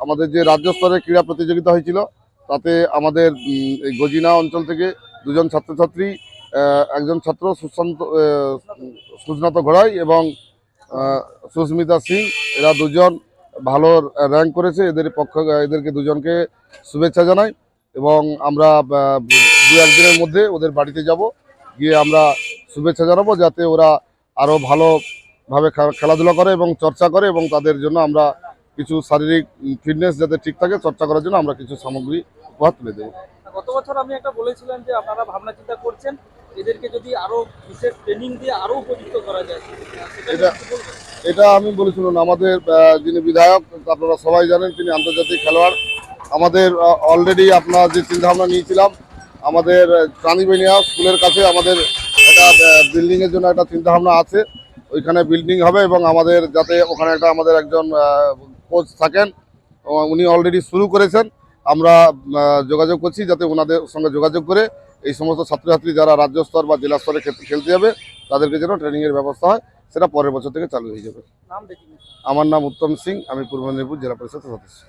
আমাদের যে রাজ্য স্তরে ক্রীড়া প্রতিযোগিতা হয়েছিল তাতে আমাদের এই গজিনা অঞ্চল থেকে দুজন ছাত্রছাত্রী একজন ছাত্র সুশান্ত আহ, সুস্নাত ঘোড়াই এবং সুস্মিতা সিং এরা দুজন ভালো র্যাঙ্ক করেছে। এদের পক্ষ এদেরকে দুজনকে শুভেচ্ছা জানাই এবং আমরা দু একদিনের মধ্যে ওদের বাড়িতে যাব। গিয়ে আমরা শুভেচ্ছা জানাব যাতে ওরা আরও ভালোভাবে খেলাধুলা করে এবং চর্চা করে এবং তাদের জন্য আমরা কিছু শারীরিক ফিটনেস যাতে ঠিক থাকে চর্চা করার জন্য আমরা কিছু সামগ্রী উপহার তুলে দেবো গত বছর আপনি একটা বলেছিলেন যে আপনারা ভাবনা চিন্তা করছেন এদেরকে যদি আরও বিশেষ ট্রেনিং দিয়ে আরও উপযুক্ত করা যায় এটা-? এটা আমি বলেছিলাম আমাদের যিনি বিধায়ক আপনারা সবাই জানেন তিনি আন্তর্জাতিক খেলোয়াড়। আমাদের অলরেডি আপনার যে চিন্তাভাবনা নিয়েছিলাম আমাদের চাঁদিবেনিয়া স্কুলের কাছে আমাদের একটা বিল্ডিংয়ের জন্য একটা চিন্তাভাবনা আছে। ওইখানে বিল্ডিং হবে এবং আমাদের যাতে ওখানে একটা আমাদের একজন কোচ থাকেন উনি অলরেডি শুরু করেছেন। আমরা যোগাযোগ করছি যাতে ওনাদের সঙ্গে যোগাযোগ করে এই সমস্ত ছাত্রছাত্রী যারা রাজ্য স্তর বা জেলা স্তরে ক্ষেত্রে খেলতে যাবে তাদেরকে যেন ট্রেনিংয়ের ব্যবস্থা হয় সেটা পরের বছর থেকে চালু হয়ে যাবে। আমার নাম উত্তম সিং আমি পূর্ব মেদিনীপুর জেলা পরিষদের সদস্য।